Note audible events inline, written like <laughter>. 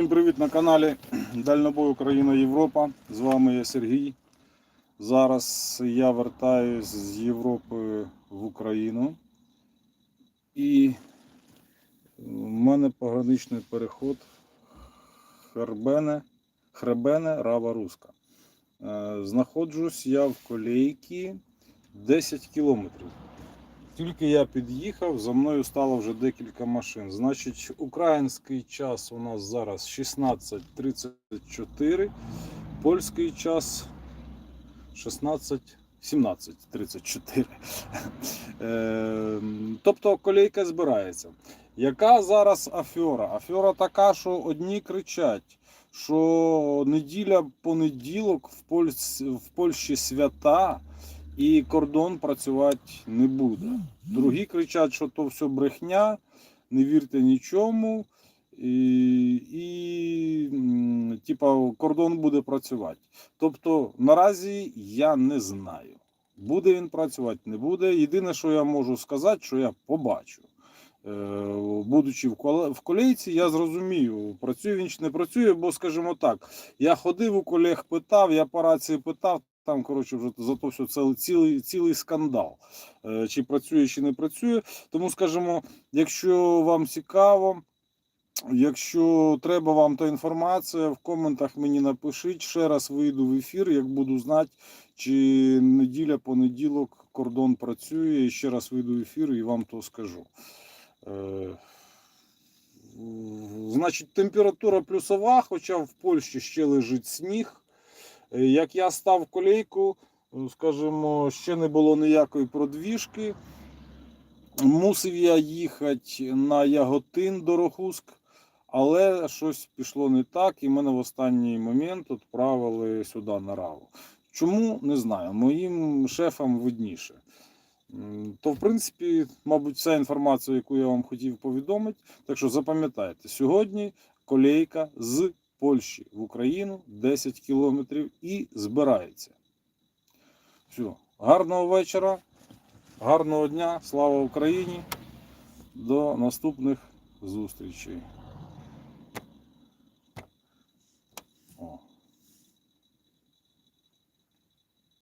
Всім привіт на каналі Дальнобой Україна Європа. З вами я Сергій. Зараз я вертаюсь з Європи в Україну. І в мене пограничний переход Хребене, Хребене Рава Руска. Е, Знаходжусь я в колейці 10 кілометрів. Тільки я під'їхав, за мною стало вже декілька машин. Значить, український час у нас зараз 16.34, польський час 16. 17.34. <laughs> Е, Тобто колейка збирається. Яка зараз афера? Афера така, що одні кричать, що неділя понеділок в, Польщі, в Польщі свята і кордон працювати не буде. Другі кричать, що то все брехня, не вірте нічому, і, і типа, кордон буде працювати. Тобто наразі я не знаю. Буде він працювати, не буде. Єдине, що я можу сказати, що я побачу. Е, Будучи в колейці, я зрозумію, працює він чи не працює, бо, скажімо так, я ходив у колег, питав, я по рації питав, там, коротше, вже за то все цілий, цілий, цілий скандал. Е, Чи працює, чи не працює. Тому, скажімо, якщо вам цікаво, якщо треба вам та інформація, в коментах мені напишіть. Ще раз вийду в ефір, як буду знати, чи неділя, понеділок кордон працює. І ще раз вийду в ефір і вам то скажу. Е, Значить, температура плюсова, хоча в Польщі ще лежить сніг. Е, Як я став в колейку, е, скажімо, ще не було ніякої продвіжки. Мусив я їхати на Яготин до Рохуск, але щось пішло не так, і мене в останній момент відправили сюди на раву. Чому не знаю. Моїм шефам видніше. То, в принципі, мабуть, вся інформація, яку я вам хотів повідомити. Так що запам'ятайте, сьогодні колейка з Польщі в Україну 10 кілометрів і збирається. Все. Гарного вечора, гарного дня, слава Україні. До наступних зустрічей.